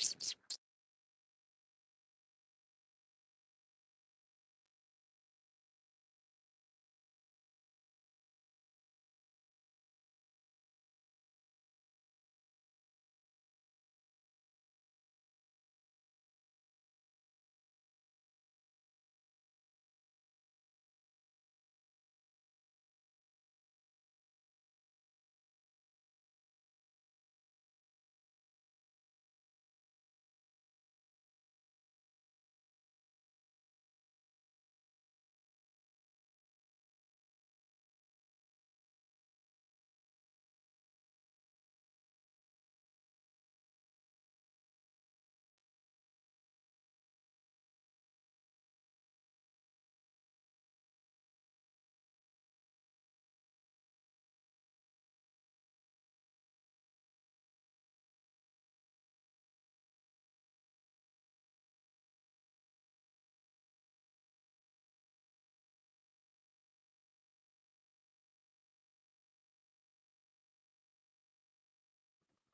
purposes.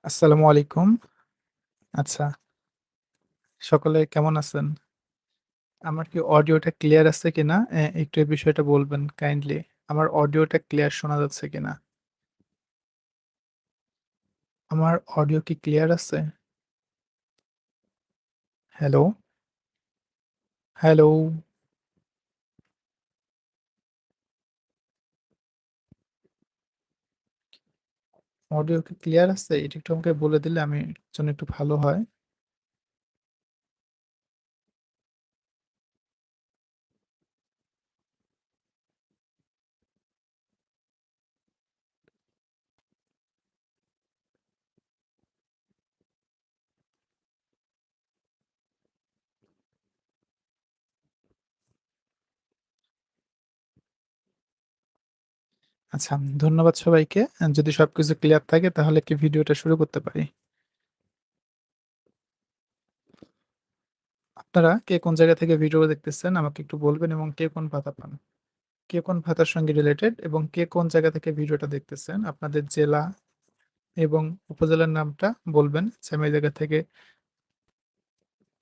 আসসালামু আলাইকুম। আচ্ছা। সকলে কেমন আছেন? আমার কি অডিওটা ক্লিয়ার আছে কিনা? একটু এই বিষয়টা বলবেন কাইন্ডলি। আমার অডিওটা ক্লিয়ার শোনা যাচ্ছে কিনা? আমার অডিও কি ক্লিয়ার আছে? হ্যালো? হ্যালো? অডিও কি ক্লিয়ার আছে? এটা একটু আমাকে বলে দিলে আমি জন্য একটু ভালো হয়। আচ্ছা, ধন্যবাদ সবাইকে। যদি সবকিছু ক্লিয়ার থাকে তাহলে কি ভিডিওটা শুরু করতে পারি? আপনারা কে কোন জায়গা থেকে ভিডিও দেখতেছেন আমাকে একটু বলবেন এবং কে কোন ভাতা পান? কে কোন ভাতার সঙ্গে রিলেটেড এবং কে কোন জায়গা থেকে ভিডিওটা দেখতেছেন? আপনাদের জেলা এবং উপজেলার নামটা বলবেন এই জায়গা থেকে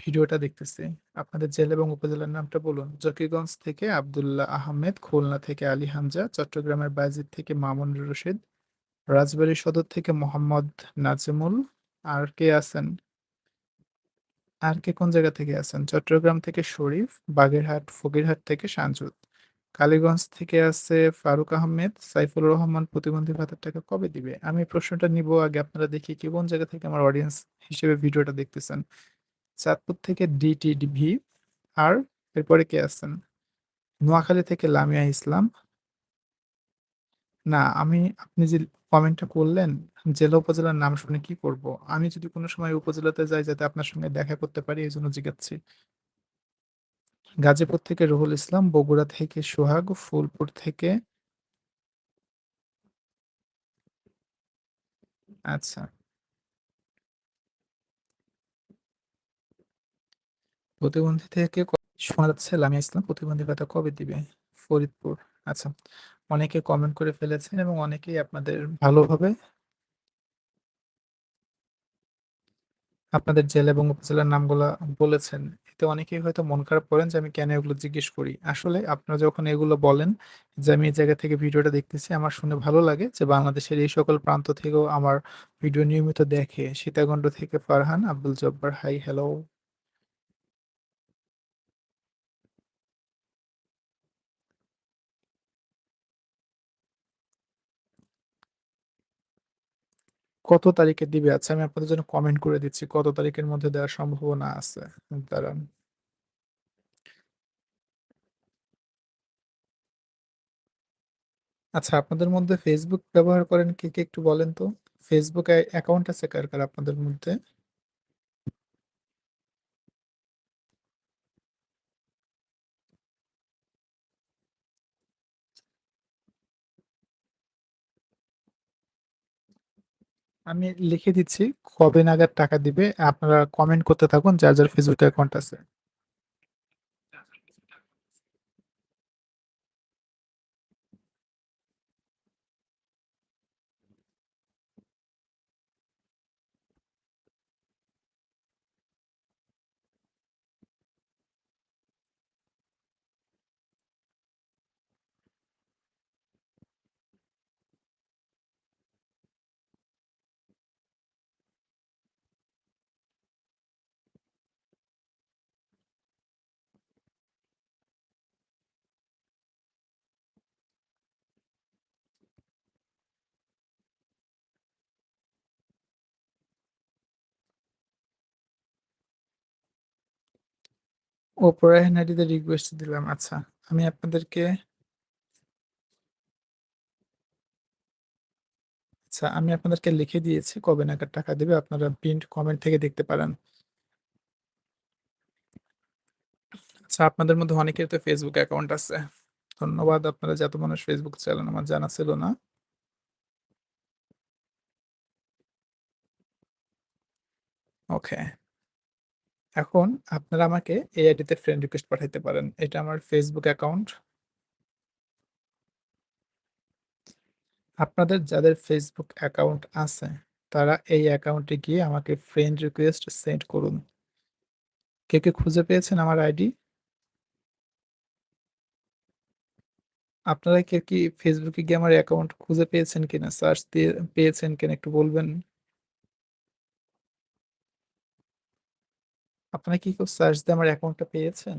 ভিডিওটা দেখতেছি। আপনাদের জেলা এবং উপজেলার নামটা বলুন। জকিগঞ্জ থেকে আব্দুল্লাহ আহমেদ, খুলনা থেকে আলী হামজা, চট্টগ্রামের বায়েজিদ থেকে মামুনুর রশিদ, রাজবাড়ী সদর থেকে মোহাম্মদ নাজিমুল। আর কে আছেন? আর কে কোন জায়গা থেকে আছেন? চট্টগ্রাম থেকে শরীফ, বাগেরহাট, ফকিরহাট থেকে সানজুদ, কালীগঞ্জ থেকে আছে ফারুক আহমেদ, সাইফুর রহমান প্রতিবন্ধী ভাতার টাকা কবে দিবে? আমি প্রশ্নটা নিব আগে আপনারা দেখি কি কোন জায়গা থেকে আমার অডিয়েন্স হিসেবে ভিডিওটা দেখতেছেন। চাঁদপুর থেকে ডিটিডিভি আর এরপরে কে আছেন? নোয়াখালী থেকে লামিয়া ইসলাম। না, আমি আপনি যে কমেন্টটা করলেন, জেলা উপজেলার নাম শুনে কি করব? আমি যদি কোনো সময় উপজেলাতে যাই যাতে আপনার সঙ্গে দেখা করতে পারি এই জন্য জিগাচ্ছি। গাজীপুর থেকে রুহুল ইসলাম, বগুড়া থেকে সোহাগ, ফুলপুর থেকে আচ্ছা। প্রতিবন্ধী থেকে শোনা যাচ্ছে লামিয়া ইসলাম প্রতিবন্ধী ভাতা কবে দিবে? ফরিদপুর। আচ্ছা। অনেকে কমেন্ট করে ফেলেছেন এবং অনেকেই আপনাদের ভালোভাবে আপনাদের জেলা এবং উপজেলার নামগুলা বলেছেন। এতে অনেকেই হয়তো মন খারাপ করেন যে আমি কেন এগুলো জিজ্ঞেস করি। আসলে আপনারা যখন এগুলো বলেন যে আমি এই জায়গা থেকে ভিডিওটা দেখতেছি আমার শুনে ভালো লাগে যে বাংলাদেশের এই সকল প্রান্ত থেকেও আমার ভিডিও নিয়মিত দেখে। সীতাকুণ্ড থেকে ফারহান, আব্দুল জব্বার হাই, হ্যালো। কত তারিখে দিবে? আচ্ছা আমি আপনাদের জন্য কমেন্ট করে দিচ্ছি কত তারিখের মধ্যে দেওয়ার সম্ভাবনা আছে। দাঁড়ান। আচ্ছা আপনাদের মধ্যে ফেসবুক ব্যবহার করেন কে, কে একটু বলেন তো? ফেসবুক অ্যাকাউন্ট আছে কার, কার আপনাদের মধ্যে? আমি লিখে দিচ্ছি কবে নাগাদ টাকা দিবে আপনারা কমেন্ট করতে থাকুন যার, যার ফেসবুক অ্যাকাউন্ট আছে। ও পরায়ণ আইডিতে রিকোয়েস্ট দিলাম। আচ্ছা, আমি আপনাদেরকে আচ্ছা, আমি আপনাদেরকে লিখে দিয়েছি কবে নাগাদ টাকা দেবে আপনারা প্রিন্ট কমেন্ট থেকে দেখতে পারেন। আচ্ছা, আপনাদের মধ্যে অনেকের তো ফেসবুক অ্যাকাউন্ট আছে। ধন্যবাদ আপনারা যত মানুষ ফেসবুক চালান আমার জানা ছিল না। ওকে। এখন আপনারা আমাকে এই আইডিতে ফ্রেন্ড রিকোয়েস্ট পাঠাইতে পারেন। এটা আমার ফেসবুক অ্যাকাউন্ট। আপনাদের যাদের ফেসবুক অ্যাকাউন্ট আছে, তারা এই অ্যাকাউন্টে গিয়ে আমাকে ফ্রেন্ড রিকোয়েস্ট সেন্ড করুন। কে কে খুঁজে পেয়েছেন আমার আইডি? আপনারা কে কি ফেসবুকে গিয়ে আমার অ্যাকাউন্ট খুঁজে পেয়েছেন কিনা? সার্চ দিয়ে পেয়েছেন কিনা একটু বলবেন? আপনারা কি কেউ সার্চ দিয়ে আমার অ্যাকাউন্টটা পেয়েছেন?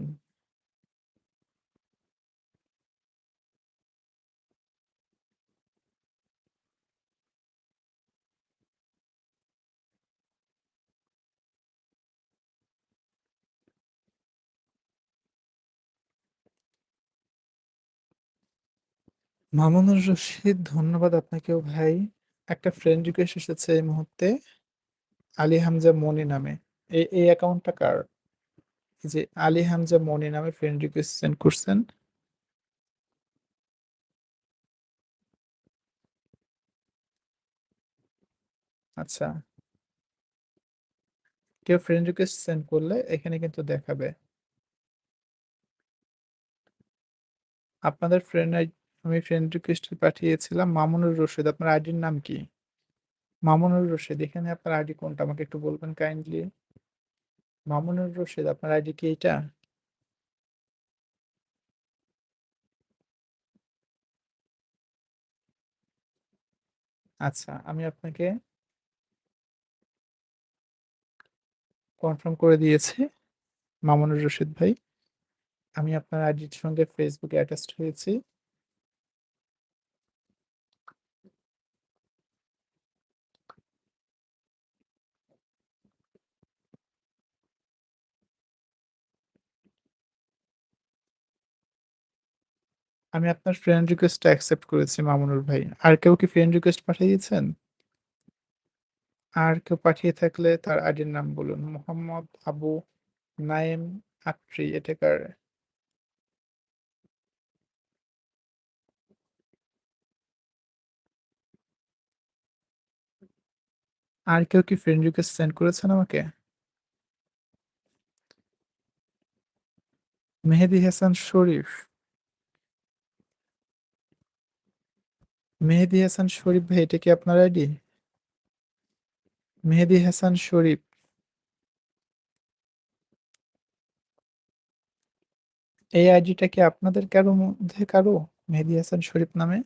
মামুনুর রশিদ, ধন্যবাদ আপনাকেও ভাই। একটা ফ্রেন্ড রিকোয়েস্ট এসেছে এই মুহূর্তে। আলী হামজা মনি নামে। এই, এই অ্যাকাউন্টটা কার? যে আলী হামজা মনি নামে ফ্রেন্ড রিকোয়েস্ট সেন্ড করছেন। আচ্ছা। কেউ ফ্রেন্ড রিকোয়েস্ট সেন্ড করলে এখানে কিন্তু দেখাবে। আপনাদের ফ্রেন্ড আমি ফ্রেন্ড রিকোয়েস্ট পাঠিয়েছিলাম মামুনুর রশিদ। আপনার আইডির নাম কি? মামুনুর রশিদ। এখানে আপনার আইডি কোনটা আমাকে একটু বলবেন কাইন্ডলি? মামুনুর রশিদ আপনার আইডি কি এইটা? আচ্ছা, আমি আপনাকে কনফার্ম করে দিয়েছি। মামুনুর রশিদ ভাই। আমি আপনার আইডির সঙ্গে ফেসবুকে অ্যাটাচড হয়েছি। আমি আপনার ফ্রেন্ড রিকোয়েস্টটা অ্যাকসেপ্ট করেছি মামুনুর ভাই। আর কেউ কি ফ্রেন্ড রিকোয়েস্ট পাঠিয়েছেন? আর কেউ পাঠিয়ে থাকলে তার আইডির নাম বলুন। মোহাম্মদ আবু নাইম আত্রি, এটা কার? আর কেউ কি ফ্রেন্ড রিকোয়েস্ট সেন্ড করেছেন আমাকে? মেহেদী হাসান শরীফ। মেহেদী হাসান শরীফ ভাই, এটা কি আপনার আইডি? মেহেদি হাসান শরীফ। এই আইডিটা কি আপনাদের কারও মধ্যে কারও? মেহেদি হাসান শরীফ নামে?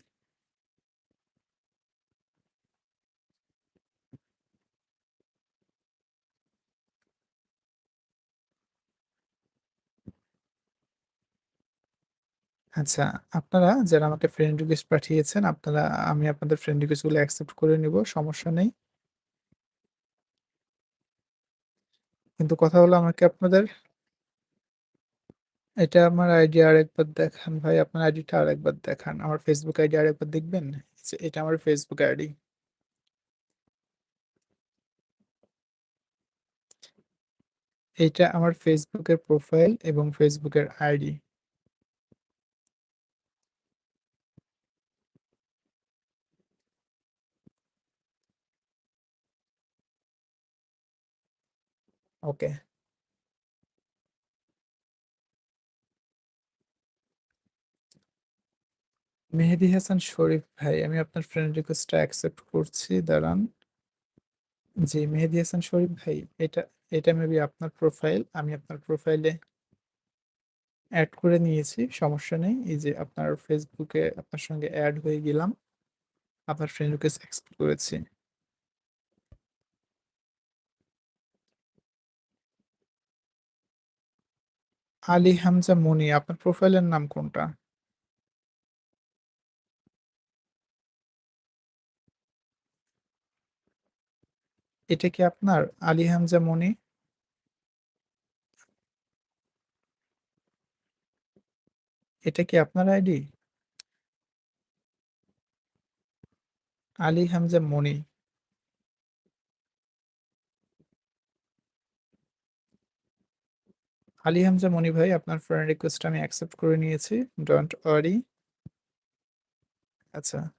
আচ্ছা, আপনারা যারা আমাকে ফ্রেন্ড রিকোয়েস্ট পাঠিয়েছেন, আপনারা আমি আপনাদের ফ্রেন্ড রিকোয়েস্টগুলো অ্যাকসেপ্ট করে নিব, সমস্যা নেই। কিন্তু কথা হলো আমাকে আপনাদের এটা আমার আইডি আরেকবার দেখান ভাই। আপনার আইডিটা আরেকবার দেখান। আমার ফেসবুক আইডি আরেকবার দেখবেন? যে এটা আমার ফেসবুক আইডি। এইটা আমার ফেসবুকের প্রোফাইল এবং ফেসবুকের আইডি। ওকে। মেহেদি হাসান শরীফ ভাই, আমি আপনার ফ্রেন্ড রিকোয়েস্টটা অ্যাকসেপ্ট করছি, দাঁড়ান। জি, মেহেদি হাসান শরীফ ভাই, এটা এটা মেবি আপনার প্রোফাইল। আমি আপনার প্রোফাইলে অ্যাড করে নিয়েছি, সমস্যা নেই। এই যে আপনার ফেসবুকে আপনার সঙ্গে অ্যাড হয়ে গেলাম। আপনার ফ্রেন্ড রিকোয়েস্ট অ্যাকসেপ্ট করেছি। আলী হামজা মনি, আপনার প্রোফাইলের নাম কোনটা? এটা কি আপনার? আলী হামজা মনি? এটা কি আপনার আইডি? আলী হামজা মনি। আলী হামজা মনি ভাই আপনার ফ্রেন্ড রিকোয়েস্ট আমি অ্যাকসেপ্ট করে নিয়েছি। Don't worry. আচ্ছা।